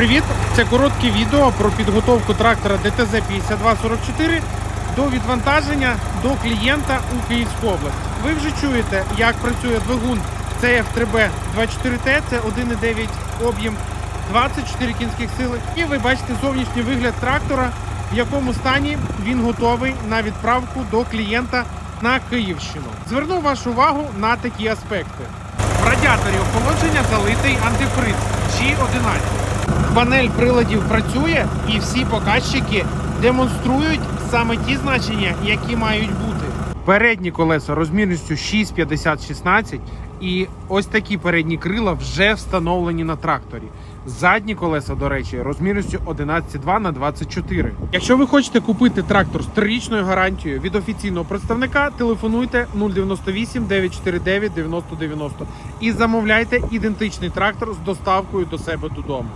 Привіт! Це коротке відео про підготовку трактора ДТЗ 5244 до відвантаження до клієнта у Київську область. Ви вже чуєте, як працює двигун CF3B 24T, це 1,9 об'єм 24 кінських сили. І ви бачите зовнішній вигляд трактора, в якому стані він готовий на відправку до клієнта на Київщину. Зверну вашу увагу на такі аспекти. В радіаторі охолодження залитий антифриз G11. Панель приладів працює і всі показчики демонструють саме ті значення, які мають бути. Передні колеса розмірністю 6,50-16 і ось такі передні крила вже встановлені на тракторі. Задні колеса, до речі, розмірністю 11,2 на 24. Якщо ви хочете купити трактор з трирічною гарантією від офіційного представника, телефонуйте 098 949 9090 і замовляйте ідентичний трактор з доставкою до себе додому.